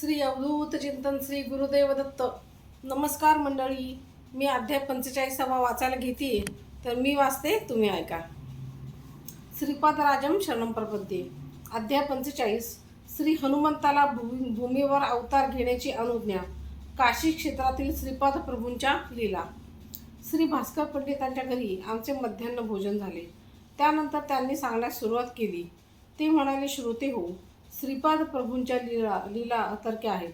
श्री अवधूत चिंतन श्री गुरुदेव दत्त. नमस्कार मंडळी. मी अध्याय पंचेचाळीसावा वाचायला घेते तर मी वाचते तुम्ही ऐका. श्रीपाद राजम शरणम प्रपद्ये. अध्याय पंचेचाळीस. श्री हनुमंताला भूमी भूमीवर अवतार घेण्याची अनुज्ञा. काशी क्षेत्रातील श्रीपाद प्रभूंच्या लीला. श्री भास्कर पंडितांच्या घरी आमचे मध्यान्ह भोजन झाले. त्यानंतर त्यांनी सांगण्यास सुरुवात केली. ते म्हणाले श्रोते हो श्रीपाद प्रभूंच्या लीला लीला अतर्क्या आहेत.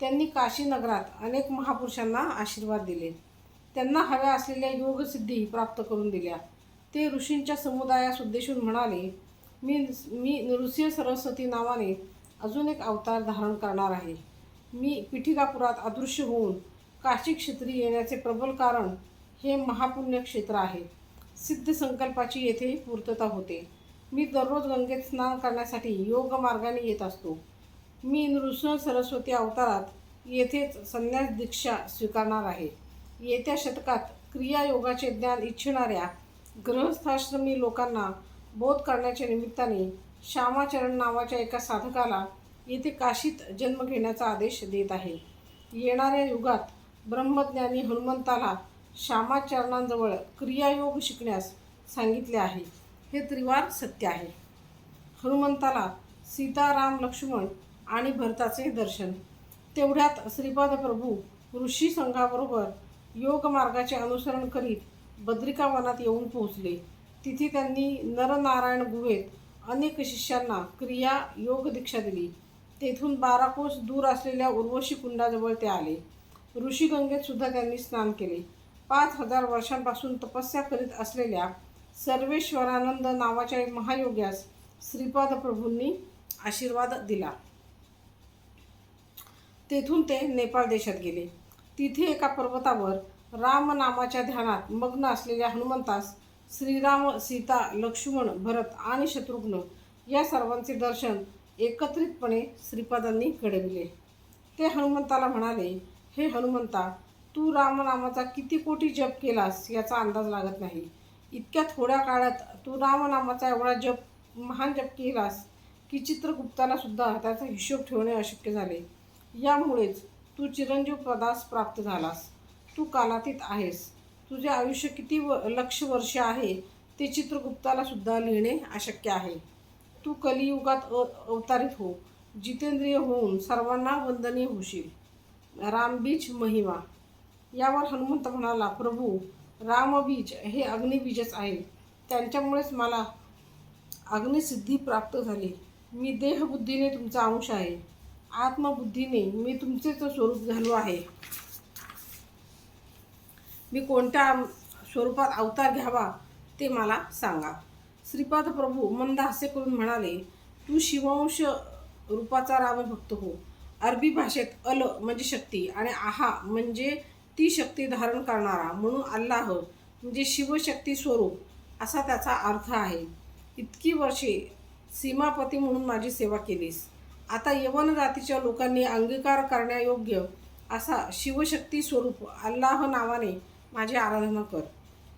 त्यांनी काशी नगरात अनेक महापुरुषांना आशीर्वाद दिले. त्यांना हव्या असलेल्या योगसिद्धी प्राप्त करून दिल्या. ते ऋषींच्या समुदायास उद्देशून म्हणाले मी मी नृसिंह सरस्वती नावाने अजून एक अवतार धारण करणार आहे. मी पिठिकापुरात अदृश्य होऊन काशी क्षेत्री येण्याचे प्रबल कारण हे महापुण्य क्षेत्र आहे. सिद्ध संकल्पाची येथे पूर्तता होते. मी दररोज गंगेत स्नान करण्यासाठी योग मार्गाने येत असतो. मी नृसिंह सरस्वती अवतारात येथेच संन्यास दीक्षा स्वीकारणार आहे. येत्या शतकात क्रियायोगाचे ज्ञान इच्छिणाऱ्या ग्रहस्थाश्रमी लोकांना बोध करण्याच्या निमित्ताने श्यामाचरण नावाच्या एका साधकाला येथे काशीत जन्म घेण्याचा आदेश देत आहे. येणाऱ्या युगात ब्रह्मज्ञानी हनुमंताला श्यामाचरणांजवळ क्रियायोग शिकण्यास सांगितले आहे. हे त्रिवार सत्य आहे. हनुमंताला सीताराम लक्ष्मण आणि भरताचे दर्शन. तेवढ्यात श्रीपाद प्रभू ऋषी संघाबरोबर योग मार्गाचे अनुसरण करीत बद्रिकावनात येऊन पोहोचले. तिथे त्यांनी नरनारायण गुहेत अनेक शिष्यांना क्रिया योग दीक्षा दिली. तेथून बारा कोस दूर असलेल्या उर्वशी कुंडाजवळ ते आले. ऋषीगंगेत सुद्धा त्यांनी स्नान केले. पाच हजार वर्षांपासून तपस्या करीत असलेल्या सर्वेश्वरानंद नावाच्या महायोग्यास श्रीपाद प्रभूंनी आशीर्वाद दिला. तेथून ते नेपाळ देशात गेले. तिथे एका पर्वतावर राम नामाच्या ध्यानात मग्न असलेल्या हनुमंतास श्रीराम सीता लक्ष्मण भरत आणि शत्रुघ्न या सर्वांचे दर्शन एकत्रितपणे श्रीपादांनी घडविले. ते हनुमंताला म्हणाले हे हनुमंता तू रामनामाचा किती कोटी जप केलास याचा अंदाज लागत नाही. इतक्या थोड्या काळात तू रामनामाचा एवढा जप महान जप केलास की चित्रगुप्ताला सुद्धा त्याचा हिशोब ठेवणे अशक्य झाले. यामुळेच तू चिरंजीव पदास प्राप्त झालास. तू कालातीत आहेस. तुझे आयुष्य किती व लक्ष वर्ष आहे ते चित्रगुप्ताला सुद्धा लिहिणे अशक्य आहे. तू कलियुगात अ अवतारित हो. जितेंद्रिय होऊन सर्वांना वंदनीय होशील. रामबीज महिमा. यावर हनुमंत म्हणाला प्रभू रामबीज हे अग्निबीजच आहे त्यांच्यामुळेच मला अग्निसिद्धी प्राप्त झाली. मी देहबुद्धीने तुमचा अंश आहे. आत्मबुद्धीने मी तुमचेच स्वरूप झालो आहे. मी कोणत्या स्वरूपात अवतार घ्यावा ते मला सांगा. श्रीपाद प्रभू मंद हास्य करून म्हणाले तू शिवांश रूपाचा रामभक्त हो. अरबी भाषेत अल म्हणजे शक्ती आणि आहा म्हणजे ती शक्ती धारण करणारा म्हणून अल्लाह म्हणजे शिवशक्ती स्वरूप असा त्याचा अर्थ आहे. इतकी वर्षे सीमापती म्हणून माझी सेवा केलीस. आता यवन जातीच्या लोकांनी अंगीकार करण्यायोग्य असा शिवशक्ती स्वरूप अल्लाह नावाने माझी आराधना कर.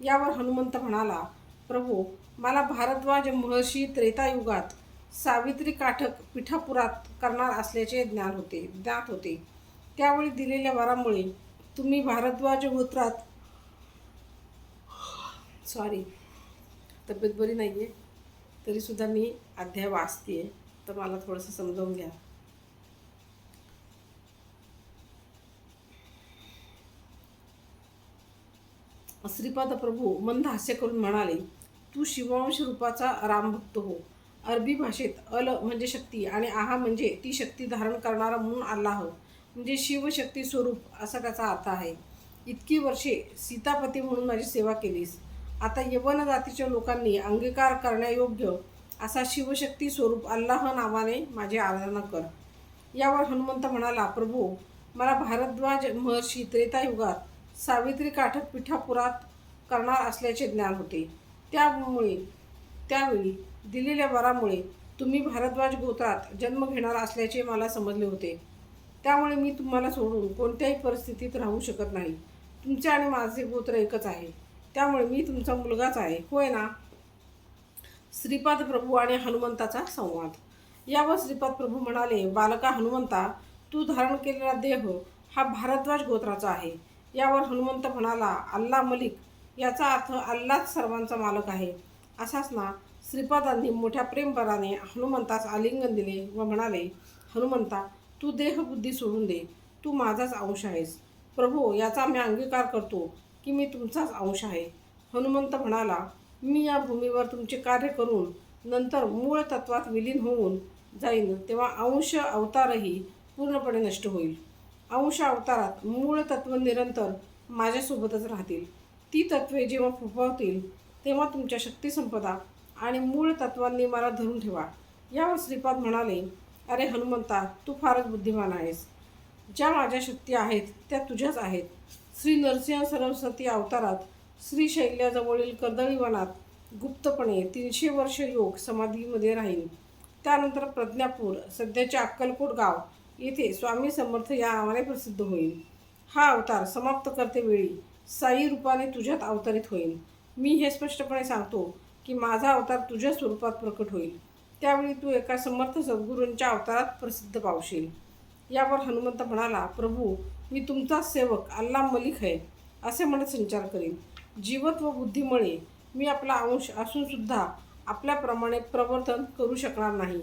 यावर हनुमंत म्हणाला प्रभू मला भारद्वाज महर्षी त्रेतायुगात सावित्री काठक पिठापुरात करणार असल्याचे ज्ञान होते ज्ञात होते. त्यावेळी दिलेल्या वरामुळे तुम्ही भारद्वाज गोत्रात सॉरी तब्येत बरी नाही आहे तरीसुद्धा मी अध्याय वाचते तर मला थोडंसं समजावून घ्या. श्रीपाद प्रभू मंद हास्य करून म्हणाले तू शिवांश रूपाचा रामभक्त हो. अरबी भाषेत अल म्हणजे शक्ती आणि आहा म्हणजे ती शक्ती धारण करणारा म्हणून अल्लाह हो. म्हणजे शिवशक्ती स्वरूप असा त्याचा अर्थ आहे. इतकी वर्षे सीतापती म्हणून माझी सेवा केलीस. आता यवन जातीच्या लोकांनी अंगीकार करण्यायोग्य असा शिवशक्ती स्वरूप अल्लाह नावाने माझी आराधना कर. यावर हनुमंत म्हणाला प्रभू मला भारद्वाज महर्षी त्रेता युगात सावित्री काठक पिठापुरात करणार असल्याचे ज्ञान होते. त्यामुळे त्यावेळी दिलेल्या वरामुळे तुम्ही भारद्वाज गोत्रात जन्म घेणार असल्याचे मला समजले होते. त्यामुळे मी तुम्हाला सोडून कोणत्याही परिस्थितीत राहू शकत नाही. तुमचे आणि माझे गोत्र एकच आहे. त्यामुळे मी तुमचा मुलगाच आहे. होय ना? श्रीपाद प्रभू आणि हनुमंताचा संवाद. यावर श्रीपाद प्रभू म्हणाले बालका हनुमंता तू धारण केलेला देह हा भारद्वाज गोत्राचा आहे. यावर हनुमंत म्हणाला अल्ला मलिक याचा अर्थ अल्लाच सर्वांचा मालक आहे. असाच ना श्रीपादांनी मोठ्या प्रेमपराने हनुमंतास आलिंगन दिले व म्हणाले हनुमंता तू देहबुद्धी सोडून दे. तू माझाच अंश आहेस. प्रभू याचा मी अंगीकार करतो की मी तुमचाच अंश आहे. हनुमंत म्हणाला मी या भूमीवर तुमचे कार्य करून नंतर मूळ तत्वात विलीन होऊन जाईन तेव्हा अंश अवतारही पूर्णपणे नष्ट होईल. अंश अवतारात मूळ तत्व निरंतर माझ्यासोबतच राहतील. ती तत्वे जेव्हा फुफावतील तेव्हा तुमच्या शक्तिसंपदा आणि मूळ तत्वांनी मला धरून ठेवा. यावर श्रीपाद म्हणाले अरे हनुमंता तू फारच बुद्धिमान आहेस. ज्या माझ्या शक्ती आहेत त्या तुझ्याच आहेत. श्री नरसिंह सरस्वती अवतारात श्री शैल्याजवळील कर्दळीवनात गुप्तपणे तीनशे वर्ष योग समाधीमध्ये राहील त्यानंतर प्रज्ञापूर सध्याचे अक्कलकोट गाव येथे स्वामी समर्थ या नावाने प्रसिद्ध होईल हा अवतार समाप्त करते वेळी साई रूपाने तुझ्यात अवतरित होईल मी हे स्पष्टपणे सांगतो की माझा अवतार तुझ्या स्वरूपात प्रकट होईल. त्यावेळी तू एका समर्थ सद्गुरूंच्या अवतारात प्रसिद्ध पावशील. यावर हनुमंत म्हणाला प्रभू मी तुमचा सेवक अल्ला मलिक आहे असे म्हणत संचार करीन. जीवत व बुद्धीमुळे मी आपला अंश असूनसुद्धा आपल्याप्रमाणे प्रवर्तन करू शकणार नाही.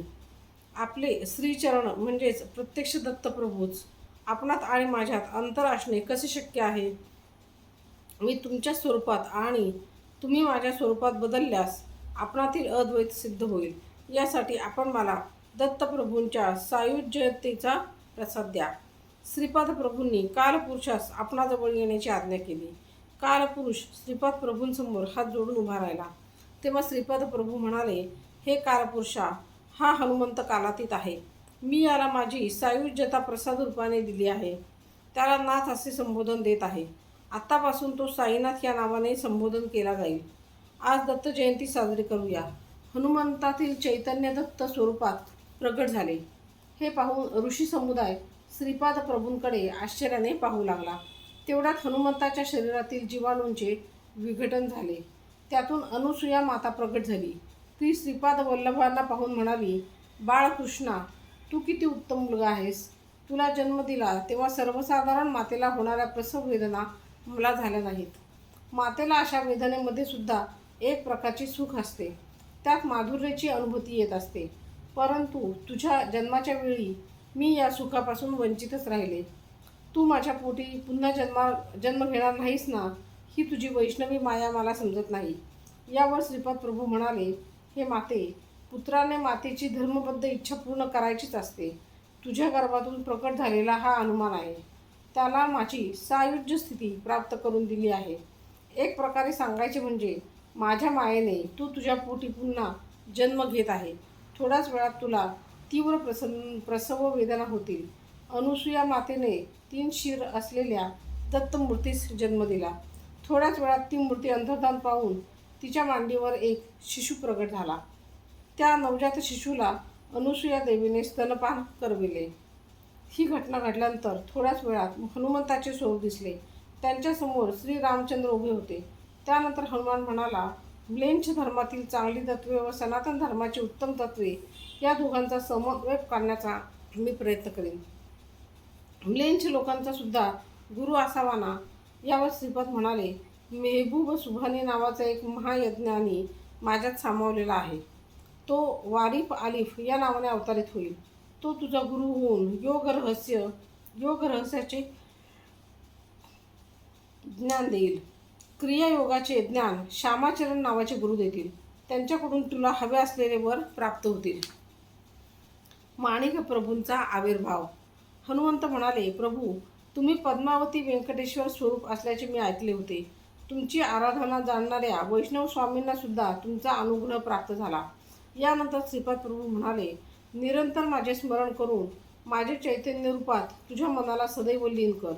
आपले श्रीचरण म्हणजेच प्रत्यक्ष दत्तप्रभूच आपणात आणि माझ्यात अंतर असणे कसे शक्य आहे? मी तुमच्या स्वरूपात आणि तुम्ही माझ्या स्वरूपात बदलल्यास आपणातील अद्वैत सिद्ध होईल. यासाठी आपण मला दत्तप्रभूंच्या सायुज्यतेचा प्रसाद द्या. श्रीपाद प्रभूंनी कालपुरुषास आपणाजवळ येण्याची आज्ञा केली. कालपुरुष श्रीपाद प्रभूंसमोर हात जोडून उभा राहिला. तेव्हा श्रीपाद प्रभू म्हणाले हे कालपुरुषा हा हनुमंत कालातीत आहे. मी याला माझी सायुज्यता प्रसाद रूपाने दिली आहे. त्याला नाथ असे संबोधन देत आहे. आत्तापासून तो साईनाथ या नावाने संबोधन केला जाईल. आज दत्त जयंती साजरी करूया. हनुमंतातील चैतन्य दत्त स्वरूपात प्रगट झाले. हे पाहून ऋषी समुदाय श्रीपाद प्रभूंकडे आश्चर्याने पाहू लागला. तेवढ्यात हनुमंताच्या शरीरातील जीवाणूंचे विघटन झाले. त्यातून अनुसूया माता प्रगट झाली. ती श्रीपाद वल्लभांना पाहून म्हणाली बाळकृष्णा तू किती उत्तम मुलगा आहेस. तुला जन्म दिला तेव्हा सर्वसाधारण मातेला होणाऱ्या प्रसव वेदना मला झाल्या नाहीत. मातेला अशा वेदनेमध्ये सुद्धा एक प्रकारची सुख असते. त्यात माधुर्याची अनुभूती येत असते. परंतु तुझ्या जन्माच्या वेळी मी या सुखापासून वंचितच राहिले. तू माझ्या पोटी पुन्हा जन्मा जन्म घेणार नाहीस ना ही तुझी वैष्णवी माया मला समजत नाही. यावर श्रीपाद प्रभू म्हणाले हे माते पुत्राने मातेची धर्मबद्ध इच्छा पूर्ण करायचीच असते. तुझ्या गर्भातून प्रकट झालेला हा अनुमान आहे. त्याला माझी सायुज्य स्थिती प्राप्त करून दिली आहे. एक प्रकारे सांगायचे म्हणजे माझ्या मायेने तू तुझ्या पोटी पुन्हा जन्म घेत आहे. थोड्याच वेळात तुला तीव्र प्रसन्न प्रसव वेदना होतील. अनुसूया मातेने तीन शिर असलेल्या दत्तमूर्तीस जन्म दिला. थोड्याच वेळात ती मूर्ती अंतर्धान पाहून तिच्या मांडीवर एक शिशू प्रगट झाला. त्या नवजात शिशूला अनुसूया देवीने स्तनपान करविले. ही घटना घडल्यानंतर थोड्याच वेळात हनुमंताचे स्वरूप दिसले. त्यांच्यासमोर श्रीरामचंद्र उभे होते. त्यानंतर हनुमान म्हणाला ब्लेंच धर्मातील चांगली तत्वे व सनातन धर्माची उत्तम तत्वे या दोघांचा समन्वय करण्याचा मी प्रयत्न करेन. ब्लेंच लोकांचा सुद्धा गुरु असावा ना यावर श्रीपद म्हणाले मेहबूब सुभानी नावाचा एक महायज्ञानी माझ्यात सामावलेला आहे. तो वारिफ आलिफ या नावाने अवतारित होईल. तो तुझा गुरु होऊन योग रहस्य योग रहस्याचे ज्ञान देईल. क्रियायोगाचे ज्ञान श्यामाचरण नावाचे गुरु देतील. त्यांच्याकडून तुला हवे असलेले वर प्राप्त होतील. माणिक प्रभूंचा आविर्भाव. हनुमंत म्हणाले प्रभू तुम्ही पद्मावती व्यंकटेश्वर स्वरूप असल्याचे मी ऐकले होते. तुमची आराधना जाणणाऱ्या वैष्णव स्वामींना सुद्धा तुमचा अनुग्रह प्राप्त झाला. यानंतर श्रीपाद प्रभू म्हणाले निरंतर माझे स्मरण करून माझे चैतन्य रूपात तुझ्या मनाला सदैव लीन कर.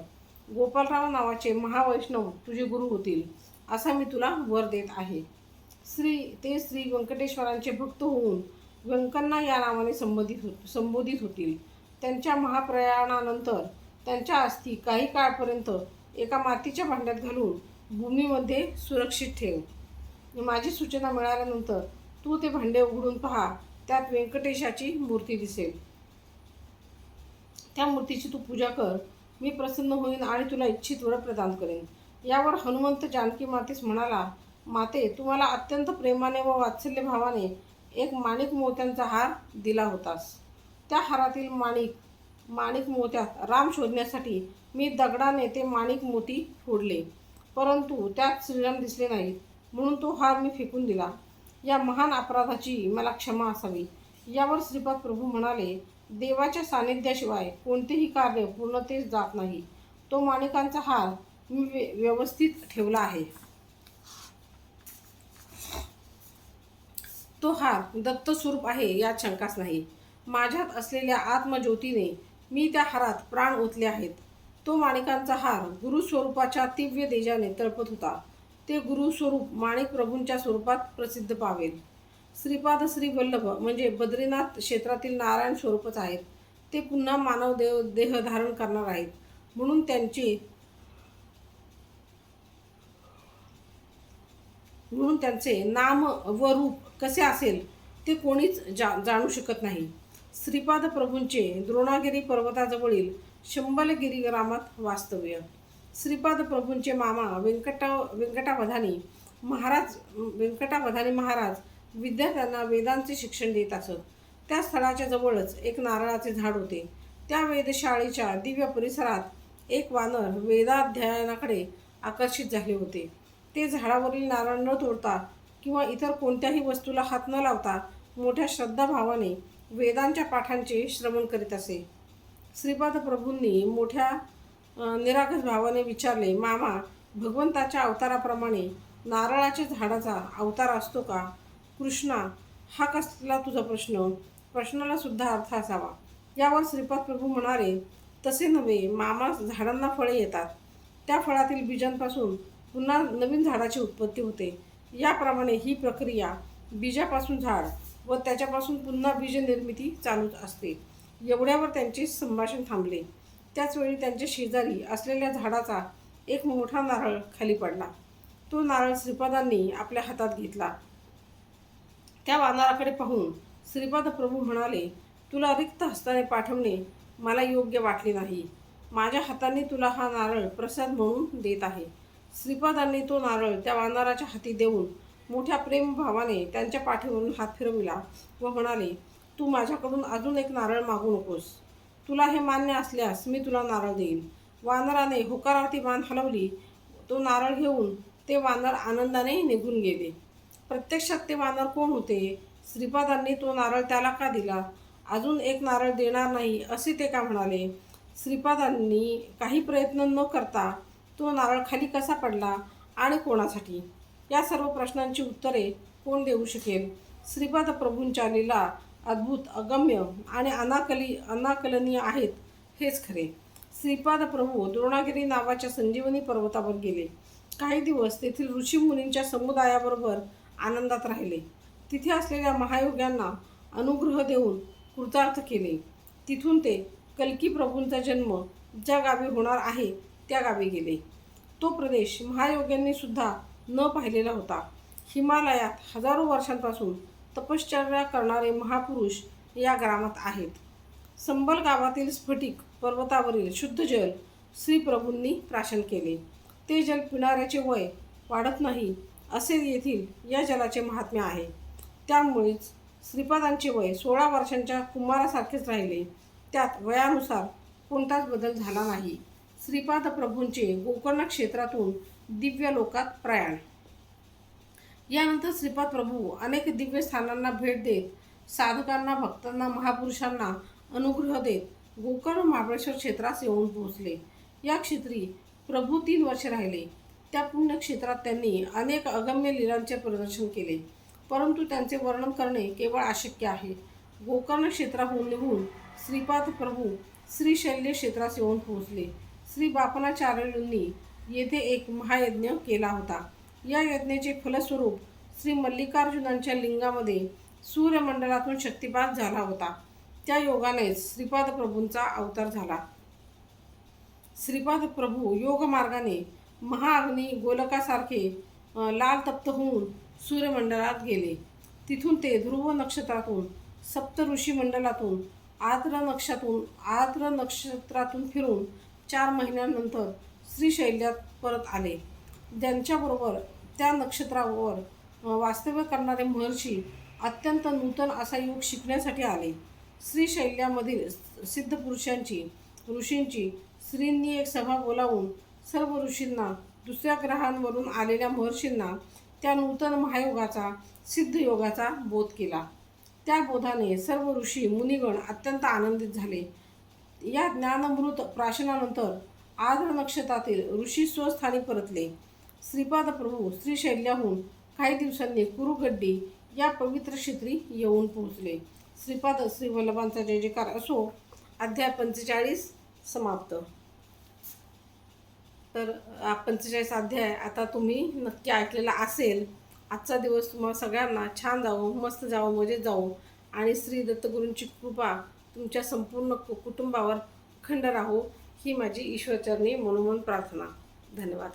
गोपालराव नावाचे महावैष्णव तुझे गुरु होतील असा मी तुला वर देत आहे. श्री ते श्री व्यंकटेश्वरांचे भक्त होऊन व्यंकन्ना या नावाने संबोधित हो संबोधित होतील. त्यांच्या महाप्रयाणानंतर त्यांच्या अस्थी काही काळपर्यंत एका मातीच्या भांड्यात घालून भूमीमध्ये सुरक्षित ठेव. माझी सूचना मिळाल्यानंतर तू ते भांडे उघडून पहा त्यात व्यंकटेशाची मूर्ती दिसेल. त्या मूर्तीची तू पूजा कर मी प्रसन्न होईन आणि तुला इच्छित वर प्रदान करेन. यावर हनुमंत जानकी मातेस म्हणाला माते तुम्हाला अत्यंत प्रेमाने व वात्सल्य भावाने एक माणिक मोत्यांचा हार दिला होतास. त्या हारातील माणिक माणिक मोत्यात राम शोधण्यासाठी मी दगडाने ते माणिक मोती फोडले. परंतु त्यात श्रीराम दिसले नाहीत म्हणून तो हार मी फेकून दिला. या महान अपराधाची मला क्षमा असावी. यावर श्रीपाद प्रभू म्हणाले देवाच्या सानिध्याशिवाय कोणतेही कार्य पूर्णतेच जात नाही. तो माणिकांचा हार मी व्य- व्यवस्थित ठेवला आहे. तो हार दत्त स्वरूप आहे यात शंकाच नाही. माझ्यात असलेल्या आत्मज्योतीने मी त्या हारात प्राण ओतले आहेत. तो माणिकांचा हार गुरुस्वरूपाच्या दिव्य तेजाने तळपत होता. ते गुरुस्वरूप माणिक प्रभूंच्या स्वरूपात प्रसिद्ध पावेल. श्रीपाद श्री वल्लभ म्हणजे बद्रीनाथ क्षेत्रातील नारायण स्वरूपच आहेत. ते पुन्हा मानव देव देह धारण करणार आहेत. म्हणून त्यांची म्हणून त्यांचे नाम व रूप कसे असेल ते कोणीच जा जाणू शकत नाही. श्रीपाद प्रभूंचे द्रोणागिरी पर्वताजवळील शंबलगिरी ग्रामात वास्तव्य. श्रीपाद प्रभूंचे मामा व्यंकटा व्यंकटावधानी महाराज व्यंकटावधानी महाराज विद्यार्थ्यांना वेदांचे शिक्षण देत असत. त्या स्थळाच्या जवळच एक नारळाचे झाड होते. त्या वेधशाळेच्या दिव्य परिसरात एक वानर वेदाध्ययनाकडे आकर्षित झाले होते. ते झाडावरील नारळ न तोडता किंवा इतर कोणत्याही वस्तूला हात न लावता मोठ्या श्रद्धाभावाने वेदांच्या पाठांचे श्रवण करीत असे. श्रीपाद प्रभूंनी मोठ्या निरागस भावाने विचारले मामा भगवंताच्या अवताराप्रमाणे नारळाच्या झाडाचा अवतार असतो का? कृष्णा हा कसला तुझा प्रश्न? प्रश्नाला सुद्धा अर्थ असावा. यावर श्रीपाद प्रभू म्हणाले तसे नव्हे मामा झाडांना फळे येतात. त्या फळातील बीजांपासून पुन्हा नवीन झाडाची उत्पत्ती होते. याप्रमाणे ही प्रक्रिया बीजापासून झाड व त्याच्यापासून पुन्हा बीज निर्मिती चालूच असते. एवढ्यावर त्यांचे संभाषण थांबले. त्याचवेळी त्यांच्या शेजारी असलेल्या झाडाचा एक मोठा नारळ खाली पडला. तो नारळ श्रीपादांनी आपल्या हातात घेतला. त्या वानराकडे पाहून श्रीपाद प्रभू म्हणाले तुला रिक्त हस्ताने पाठवणे मला योग्य वाटले नाही. माझ्या हाताने तुला हा नारळ प्रसाद म्हणून देत आहे. श्रीपादांनी तो नारळ त्या वानराच्या हाती देऊन मोठ्या प्रेमभावाने त्यांच्या पाठीवरून हात फिरविला व म्हणाले तू माझ्याकडून अजून एक नारळ मागू नकोस. तुला हे मान्य असल्यास मी तुला नारळ देईन. वानराने होकारार्थी मान हलवली. तो नारळ घेऊन ते वानर आनंदाने निघून गेले. प्रत्यक्षात ते वानर कोण होते? श्रीपादांनी तो नारळ त्याला का दिला? अजून एक नारळ देणार नाही असे ते का म्हणाले? श्रीपादांनी काही प्रयत्न न करता तो नारळ खाली कसा पडला आणि कोणासाठी? या सर्व प्रश्नांची उत्तरे कोण देऊ शकेल? श्रीपाद प्रभूंच्या लीला अद्भुत अगम्य आणि अनाकली अनाकलनीय आहेत हेच खरे. श्रीपाद प्रभू द्रोणागिरी नावाच्या संजीवनी पर्वतावर गेले. काही दिवस तेथील ऋषीमुनींच्या समुदायाबरोबर आनंदात राहिले. तिथे असलेल्या महायोग्यांना अनुग्रह देऊन कृतार्थ केले. तिथून ते कल्की प्रभूंचा जन्म ज्या गावी होणार आहे त्या गावी गेले. तो प्रदेश महायोग्यांनी सुद्धा न पाहिलेला होता. हिमालयात हजारो वर्षांपासून तपश्चर्या करणारे महापुरुष या ग्रामात आहेत. संबल गावातील स्फटिक पर्वतावरील शुद्ध जल श्रीप्रभूंनी प्राशन केले. ते जल पिणाऱ्याचे वय वाढत नाही असे येथील या जलाचे महात्म्य आहे. त्यामुळेच श्रीपादांचे वय सोळा वर्षांच्या कुमारासारखेच राहिले. त्यात वयानुसार कोणताच बदल झाला नाही. श्रीपाद प्रभूंचे गोकर्ण क्षेत्रातून दिव्य लोकात प्रयाण. यानंतर श्रीपाद प्रभू अनेक दिव्य स्थानांना भेट देत साधकांना भक्तांना महापुरुषांना अनुग्रह देत गोकर्ण महाबळेश्वर क्षेत्रास येऊन पोहोचले. या क्षेत्री प्रभू तीन वर्ष राहिले. त्या पुण्यक्षेत्रात त्यांनी अनेक अगम्य लीलांचे प्रदर्शन केले. परंतु त्यांचे वर्णन करणे केवळ अशक्य आहे. गोकर्ण क्षेत्राहून निघून श्रीपाद प्रभू श्रीशैल्य क्षेत्रास येऊन पोहोचले. श्री बापनाचार्यूंनी येथे एक महायज्ञ केला होता. या यज्ञाचे फलस्वरूप श्री मल्लिकार्जुनांच्या लिंगामध्ये सूर्यमंडलातून शक्तिपात झाला होता. त्या योगानेच श्रीपाद प्रभूंचा अवतार झाला. श्रीपाद प्रभू योग मार्गाने महाअग्नी गोलकासारखे लाल तप्त होऊन सूर्यमंडळात गेले. तिथून ते ध्रुव नक्षत्रातून सप्त मंडळातून आर्द्र आद्र नक्षातून आद्र नक्षत्रातून फिरून चार महिन्यानंतर श्रीशैल्यात परत आले. ज्यांच्याबरोबर त्या नक्षत्रावर वास्तव्य करणारे महर्षी अत्यंत नूतन असा योग शिकण्यासाठी आले. श्रीशैल्यामधील सिद्ध पुरुषांची ऋषींची श्रींनी एक सभा बोलावून सर्व ऋषींना दुसऱ्या ग्रहांवरून आलेल्या महर्षींना त्या नूतन महायोगाचा सिद्ध योगाचा बोध केला. त्या बोधाने सर्व ऋषी मुनिगण अत्यंत आनंदित झाले. या ज्ञानामृत प्राशनानंतर आद्र नक्षत्रातील ऋषी स्वस्थानी परतले. श्रीपाद प्रभू श्रीशैल्याहून काही दिवसांनी कुरुगड्डी या पवित्र क्षेत्री येऊन पोहोचले. श्रीपाद श्री वल्लभांचा जय जयकार असो. अध्याय पंचेचाळीस समाप्त. तर पंचेचाळीस अध्याय आता तुम्ही नक्की ऐकलेला असेल आजचा दिवस तुम्हाला सगळ्यांना छान जावो मस्त जावो मजेत जावो. आणि श्री दत्तगुरूंची कृपा तुमच्या संपूर्ण कु- कुटुंबावर खंड राहो ही माझी ईश्वरचरणी मनोमन प्रार्थना. धन्यवाद.